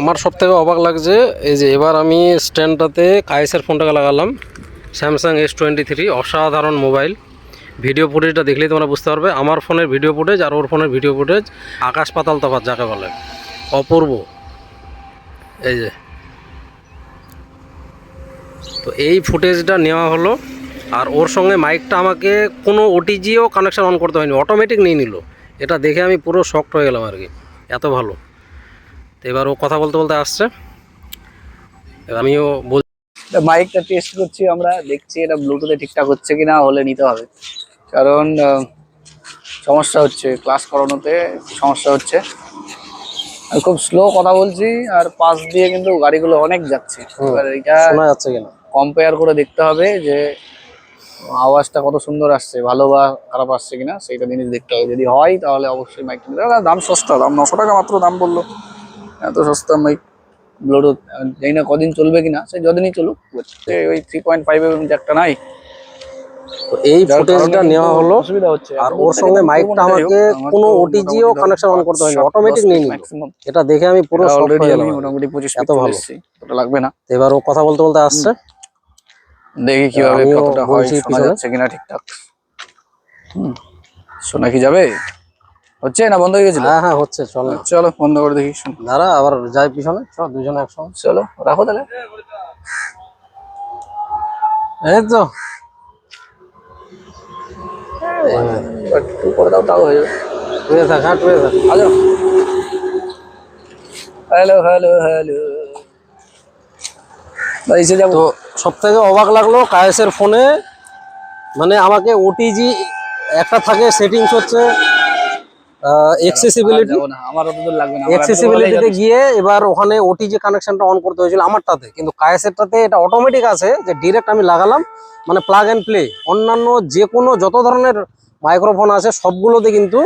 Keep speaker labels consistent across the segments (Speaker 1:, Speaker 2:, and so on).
Speaker 1: আমার সব থেকে অবাক লাগছে, এই যে এবার আমি স্ট্যান্ডটাতে কাইসের ফোনটাকে লাগালাম স্যামসাং এস টোয়েন্টি থ্রি অসাধারণ মোবাইল। ভিডিও ফুটেজটা দেখলেই তোমরা বুঝতে পারবে, আমার ফোনের ভিডিও ফুটেজ আর ওর ফোনের ভিডিও ফুটেজ আকাশ পাতাল তফাত যাকে বলে। অপূর্ব। এই যে। তো এই ফুটেজটা নেওয়া হলো, আর ওর সঙ্গে মাইকটা আমাকে কোনো ওটিজিও কানেকশান অন করতে হয়নি অটোমেটিক নিয়ে নিল। এটা দেখে আমি পুরো শক্ট হয়ে গেলাম আর কি। এত ভালো। তো এবার ও কথা বলতে বলতে আসছে। আমিও বল
Speaker 2: মাইকটা টেস্ট করছি আমরা দেখছি এটা ব্লুটুথে ঠিকঠাক হচ্ছে কিনা হলে নিতে হবে। কারণ সমস্যা হচ্ছে ক্লাস করানোতে সমস্যা হচ্ছে। আর খুব স্লো কথা বলছি আর পাশ দিয়ে কিন্তু গাড়িগুলো অনেক যাচ্ছে। এবার এটা
Speaker 1: শোনা যাচ্ছে কিনা?
Speaker 2: কম্পেয়ার করে দেখতে হবে যে আওয়াজটা কত সুন্দর আসছে ভালো বা খারাপ আসছে কিনা সেইটা জিনিস দেখতে হবে। যদি হয় তাহলে অবশ্যই মাইকটা নিতে হবে। দাম সস্তা দাম নশো টাকা মাত্র দাম বলল। এত সস্তা মাইক ব্লুটুথ জানি না কদিন চলবে কিনা সে যদিনই চলুক ওই থ্রি পয়েন্ট ফাইভ এম একটা নাই।
Speaker 1: তো এই ফুটেজটা নেওয়া হলো
Speaker 2: অসুবিধা হচ্ছে।
Speaker 1: আর ওর সঙ্গে মাইকটা আমাকে কোনো ওটিজিও কানেকশন অন করতে হয়নি অটোমেটিক নিয়ে নিল। এটা দেখে আমি পুরো
Speaker 2: অলরেডি আমি মোটামুটি পঁচিশ
Speaker 1: এত
Speaker 2: এত
Speaker 1: ভালো।
Speaker 2: ওটা লাগবে না।
Speaker 1: এবার ও কথা বলতে বলতে আসছে।
Speaker 2: দেখি কীভাবে কতটা হয় শোনা যাচ্ছে কিনা ঠিকঠাক। হুম। শোনা কি যাবে? হচ্ছে? না বন্ধ হয়ে গেছিল?
Speaker 1: হ্যাঁ হ্যাঁ হচ্ছে চলো।
Speaker 2: চলো বন্ধ করে দেখি
Speaker 1: দাঁড়া আবার যাই পিছনে। চলো দুজনে একসঙ্গে।
Speaker 2: চলো রাখো তাহলে।
Speaker 1: এই তো।
Speaker 2: এবার একটু করে দাও তাও হয়ে যাবে।
Speaker 1: টুয়ে থাক হ্যাঁ টুয়ে থাক।
Speaker 2: আজো হ্যালো হ্যালো হ্যালো। এসে যাব।
Speaker 1: তো সব থেকে অবাক লাগল কায়েসের ফোনে মানে আমাকে ওটিজি একটা থাকে সেটিংস হচ্ছে এক্সেসিবিলিটি
Speaker 2: আমার অত দূর লাগবে না
Speaker 1: এক্সেসিবিলিটিতে গিয়ে এবার ওখানে ওটিজি কানেকশনটা অন করতে হয়েছিল আমারটাতে। কিন্তু কায়েসেরটাতে এটা অটোমেটিক আছে যে ডিরেক্ট আমি লাগালাম মানে প্লাগ অ্যান্ড প্লে অন্যান্য যে কোনো যত ধরনের মাইক্রোফোন আছে সবগুলোতে কিন্তু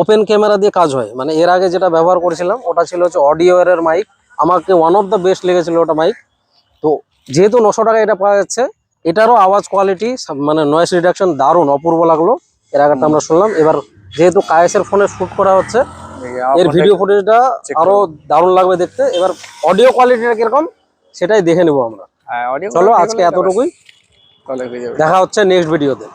Speaker 1: ওপেন ক্যামেরা দিয়ে কাজ হয়। মানে এর আগে যেটা ব্যবহার করেছিলাম ওটা ছিল হচ্ছে অডিও এর মাইক আমাকে ওয়ান অফ দ্য বেস্ট লেগেছিল ওটা মাইক তো যেহেতু নশো টাকা এটা পাওয়া যাচ্ছে এটারও আওয়াজ কোয়ালিটি মানে নয়েস রিডাকশন দারুণ অপূর্ব লাগল। এর আগেটা আমরা শুনলাম। এবার যেহেতু কায়েসের ফোনে শুট করা হচ্ছে এর ভিডিও ফুটেজটা আরও দারুণ লাগবে দেখতে। এবার অডিও কোয়ালিটিটা কীরকম সেটাই দেখে নেব আমরা।
Speaker 2: হ্যাঁ,
Speaker 1: চলো আজকে এতটুকুই। দেখা হচ্ছে নেক্সট ভিডিওতে